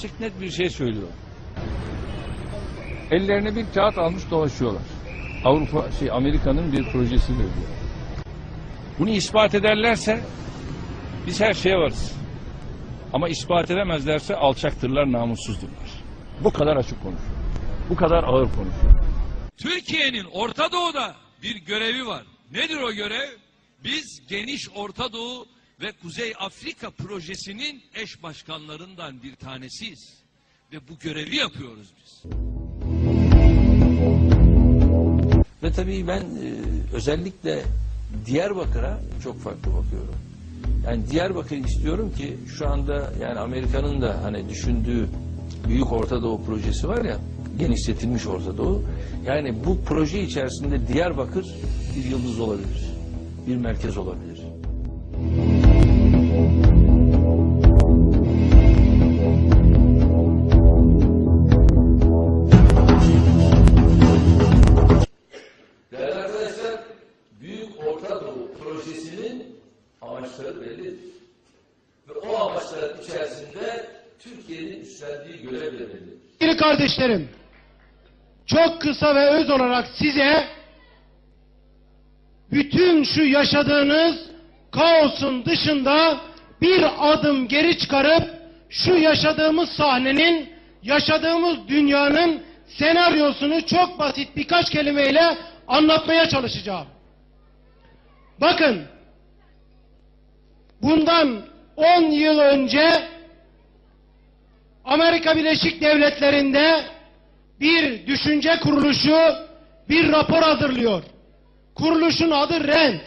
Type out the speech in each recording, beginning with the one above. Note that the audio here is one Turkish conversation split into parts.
açık net bir şey söylüyor. Ellerine bir kağıt almış dolaşıyorlar. Avrupa, şey Amerika'nın bir projesidir diyor. Bunu ispat ederlerse biz her şeye varız. Ama ispat edemezlerse alçaktırlar, namussuzdurlar. Bu kadar açık konuşuyor. Bu kadar ağır konuşuyor. Türkiye'nin Orta Doğu'da bir görevi var. Nedir o görev? Biz geniş Orta Doğu ve Kuzey Afrika projesinin eş başkanlarından bir tanesiyiz. Ve bu görevi yapıyoruz biz. Ve tabii ben e, özellikle Diyarbakır'a çok farklı bakıyorum. Yani Diyarbakır istiyorum ki şu anda yani Amerika'nın da hani düşündüğü Büyük Orta Doğu projesi var ya genişletilmiş Orta Doğu. Yani bu proje içerisinde Diyarbakır bir yıldız olabilir. Bir merkez olabilir. Amaçları bellidir. Ve o amaçların içerisinde Türkiye'nin üstlendiği görev de bellidir. Kardeşlerim, çok kısa ve öz olarak size bütün şu yaşadığınız kaosun dışında bir adım geri çıkarıp şu yaşadığımız sahnenin, yaşadığımız dünyanın senaryosunu çok basit birkaç kelimeyle anlatmaya çalışacağım. Bakın, bundan 10 yıl önce Amerika Birleşik Devletleri'nde bir düşünce kuruluşu bir rapor hazırlıyor. Kuruluşun adı RAND.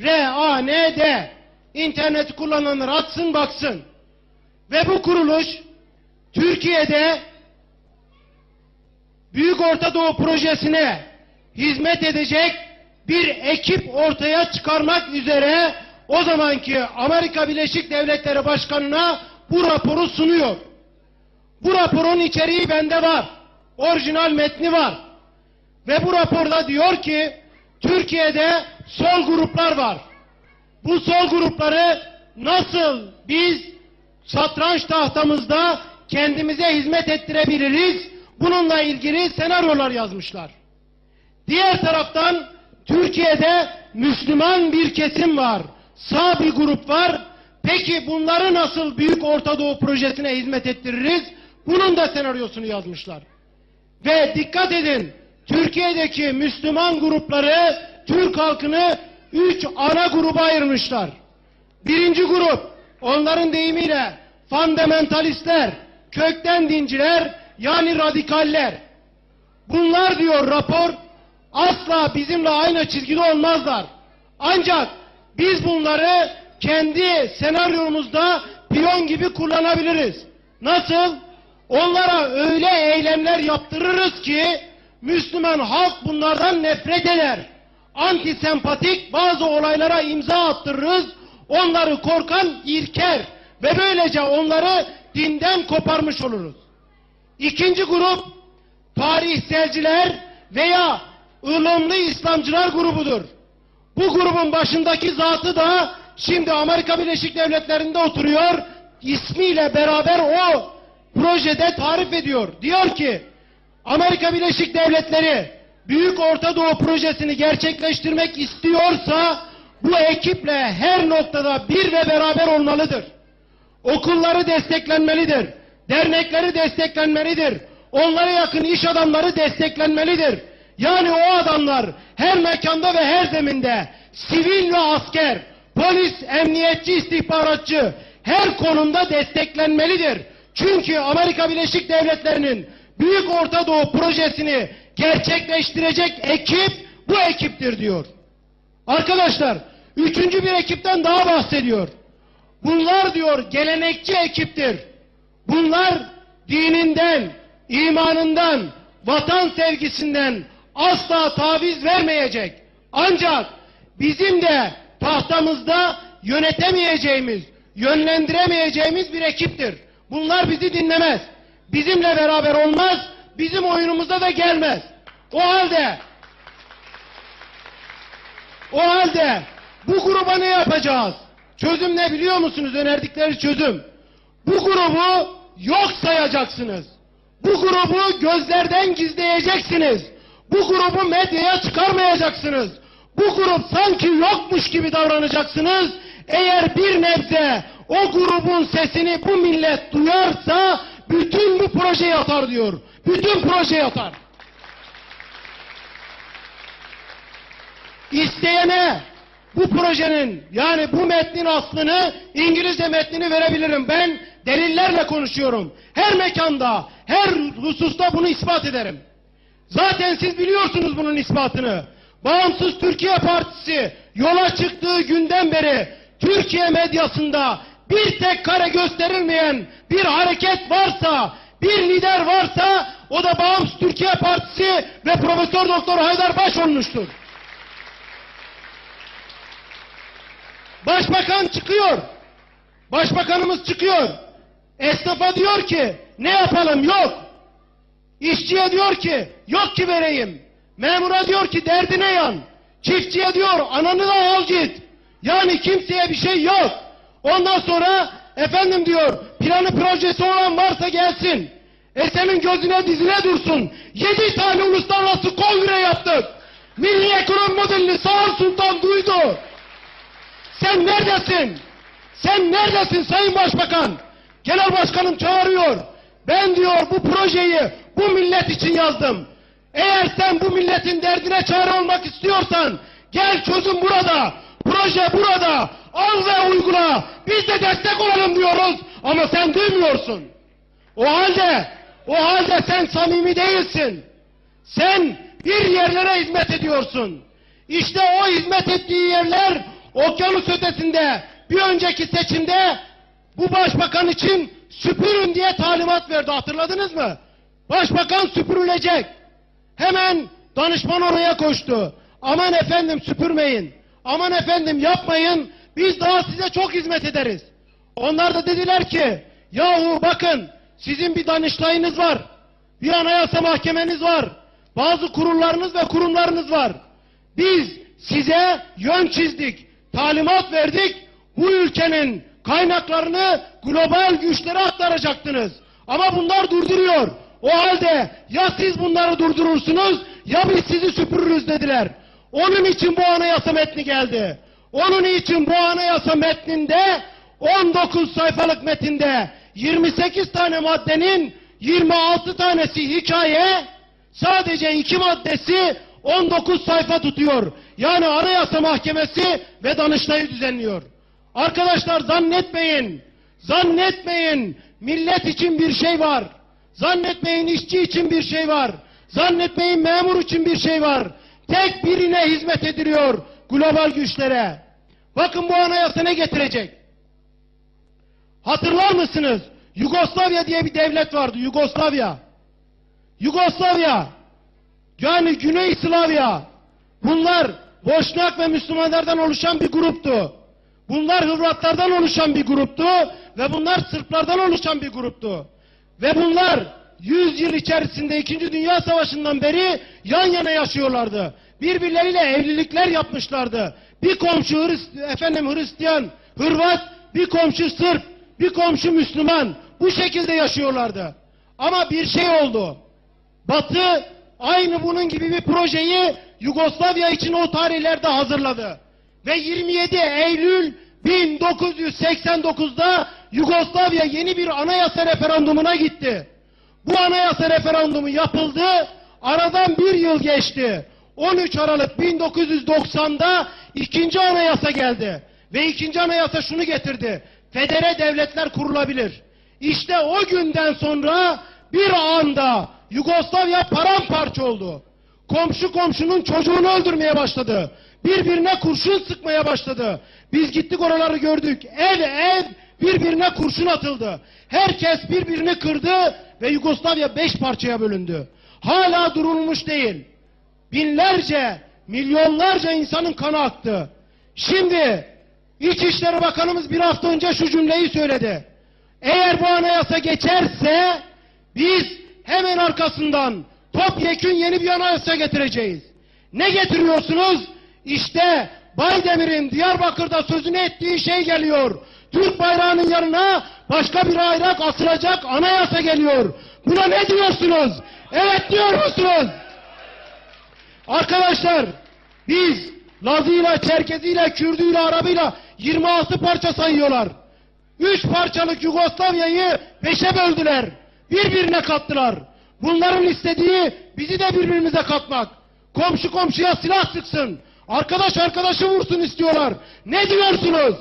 R-A-N-D. İnterneti kullananlar atsın baksın. Ve bu kuruluş Türkiye'de Büyük Orta Doğu Projesi'ne hizmet edecek bir ekip ortaya çıkarmak üzere o zamanki Amerika Birleşik Devletleri Başkanı'na bu raporu sunuyor. Bu raporun içeriği bende var. Orijinal metni var. Ve bu raporda diyor ki Türkiye'de sol gruplar var. Bu sol grupları nasıl biz satranç tahtamızda kendimize hizmet ettirebiliriz? Bununla ilgili senaryolar yazmışlar. Diğer taraftan Türkiye'de Müslüman bir kesim var. Sağ bir grup var. Peki bunları nasıl Büyük Orta Doğu Projesi'ne hizmet ettiririz? Bunun da senaryosunu yazmışlar. Ve dikkat edin, Türkiye'deki Müslüman grupları, Türk halkını üç ana gruba ayırmışlar. Birinci grup, onların deyimiyle fundamentalistler, kökten dinciler, yani radikaller. Bunlar diyor rapor, asla bizimle aynı çizgide olmazlar. Ancak biz bunları kendi senaryomuzda piyon gibi kullanabiliriz. Nasıl? Onlara öyle eylemler yaptırırız ki Müslüman halk bunlardan nefret eder. Antisempatik bazı olaylara imza attırırız. Onları korkan irker ve böylece onları dinden koparmış oluruz. İkinci grup tarihselciler veya ılımlı İslamcılar grubudur. Bu grubun başındaki zatı da şimdi Amerika Birleşik Devletleri'nde oturuyor. İsmiyle beraber o projede tarif ediyor. Diyor ki Amerika Birleşik Devletleri Büyük Orta Doğu projesini gerçekleştirmek istiyorsa bu ekiple her noktada bir ve beraber olmalıdır. Okulları desteklenmelidir. Dernekleri desteklenmelidir. Onlara yakın iş adamları desteklenmelidir. Yani o adamlar her mekanda ve her zeminde sivil ve asker, polis, emniyetçi, istihbaratçı her konumda desteklenmelidir. Çünkü Amerika Birleşik Devletleri'nin Büyük Orta Doğu projesini gerçekleştirecek ekip bu ekiptir diyor. Arkadaşlar, üçüncü bir ekipten daha bahsediyor. Bunlar diyor gelenekçi ekiptir. Bunlar dininden, imanından, vatan sevgisinden asla taviz vermeyecek. Ancak bizim de tahtamızda yönetemeyeceğimiz, yönlendiremeyeceğimiz bir ekiptir. Bunlar bizi dinlemez. Bizimle beraber olmaz, bizim oyunumuza da gelmez. O halde o halde bu gruba ne yapacağız? Çözüm ne biliyor musunuz? Önerdikleri çözüm. Bu grubu yok sayacaksınız. Bu grubu gözlerden gizleyeceksiniz. Bu grubu medyaya çıkarmayacaksınız. Bu grup sanki yokmuş gibi davranacaksınız. Eğer bir nebze o grubun sesini bu millet duyarsa bütün bu proje yatar diyor. Bütün proje yatar. İsteyene bu projenin yani bu metnin aslını İngilizce metnini verebilirim. Ben delillerle konuşuyorum. Her mekanda, her hususta bunu ispat ederim. Zaten siz biliyorsunuz bunun ispatını. Bağımsız Türkiye Partisi yola çıktığı günden beri Türkiye medyasında bir tek kare gösterilmeyen bir hareket varsa, bir lider varsa o da Bağımsız Türkiye Partisi ve Profesör Doktor Haydar Baş olmuştur. Başbakan çıkıyor. Başbakanımız çıkıyor. Esnafa diyor ki ne yapalım yok. İşçiye diyor ki yok ki vereyim. Memura diyor ki derdine yan. Çiftçiye diyor ananı da al git. Yani kimseye bir şey yok. Ondan sonra efendim diyor planı projesi olan varsa gelsin. E senin gözüne dizine dursun. Yedi tane uluslararası kongre yaptık. Milli ekonomi modelini Sağır Sultan duydu. Sen neredesin? Sen neredesin Sayın Başbakan? Genel Başkanım çağırıyor. Ben diyor bu projeyi bu millet için yazdım. Eğer sen bu milletin derdine çare olmak istiyorsan gel çözüm burada. Proje burada. Al ve uygula. Biz de destek olalım diyoruz ama sen duymuyorsun. O halde o halde sen samimi değilsin. Sen bir yerlere hizmet ediyorsun. İşte o hizmet ettiği yerler okyanus ötesinde bir önceki seçimde bu başbakan için süpürün diye talimat verdi hatırladınız mı? Başbakan süpürülecek. Hemen danışman oraya koştu. Aman efendim süpürmeyin. Aman efendim yapmayın. Biz daha size çok hizmet ederiz. Onlar da dediler ki yahu bakın sizin bir danıştayınız var. Bir anayasa mahkemeniz var. Bazı kurullarınız ve kurumlarınız var. Biz size yön çizdik, talimat verdik. Bu ülkenin kaynaklarını global güçlere aktaracaktınız. Ama bunlar durduruyor. O halde ya siz bunları durdurursunuz ya biz sizi süpürürüz dediler. Onun için bu anayasa metni geldi. Onun için bu anayasa metninde 19 sayfalık metinde 28 tane maddenin 26 tanesi hikaye, sadece iki maddesi 19 sayfa tutuyor. Yani Anayasa Mahkemesi ve Danıştay'ı düzenliyor. Arkadaşlar zannetmeyin, zannetmeyin millet için bir şey var. Zannetmeyin işçi için bir şey var. Zannetmeyin memur için bir şey var. Tek birine hizmet ediliyor global güçlere. Bakın bu anayasa ne getirecek? Hatırlar mısınız? Yugoslavya diye bir devlet vardı. Yugoslavya. Yugoslavya. Yani Güney Slavya. Bunlar Boşnak ve Müslümanlardan oluşan bir gruptu. Bunlar Hırvatlardan oluşan bir gruptu ve bunlar Sırplardan oluşan bir gruptu. Ve bunlar 100 yıl içerisinde 2. Dünya Savaşı'ndan beri yan yana yaşıyorlardı. Birbirleriyle evlilikler yapmışlardı. Bir komşu Hrist- efendim Hristiyan, Hırvat, bir komşu Sırp, bir komşu Müslüman. Bu şekilde yaşıyorlardı. Ama bir şey oldu. Batı aynı bunun gibi bir projeyi Yugoslavya için o tarihlerde hazırladı. Ve 27 Eylül 1989'da Yugoslavya yeni bir anayasa referandumuna gitti. Bu anayasa referandumu yapıldı. Aradan bir yıl geçti. 13 Aralık 1990'da ikinci anayasa geldi. Ve ikinci anayasa şunu getirdi. Federe devletler kurulabilir. İşte o günden sonra bir anda Yugoslavya paramparça oldu. Komşu komşunun çocuğunu öldürmeye başladı. Birbirine kurşun sıkmaya başladı. Biz gittik oraları gördük. Ev ev birbirine kurşun atıldı. Herkes birbirini kırdı ve Yugoslavya beş parçaya bölündü. Hala durulmuş değil. Binlerce, milyonlarca insanın kanı aktı. Şimdi İçişleri Bakanımız bir hafta önce şu cümleyi söyledi. Eğer bu anayasa geçerse biz hemen arkasından topyekün yeni bir anayasa getireceğiz. Ne getiriyorsunuz? İşte Baydemir'in Diyarbakır'da sözünü ettiği şey geliyor. Türk bayrağının yanına başka bir bayrak asılacak anayasa geliyor. Buna ne diyorsunuz? Evet diyor musunuz? Arkadaşlar biz Lazıyla, Çerkeziyle, Kürdüyle, Arabıyla 26 parça sayıyorlar. Üç parçalık Yugoslavya'yı beşe böldüler. Birbirine kattılar. Bunların istediği bizi de birbirimize katmak. Komşu komşuya silah sıksın. Arkadaş arkadaşı vursun istiyorlar. Ne diyorsunuz?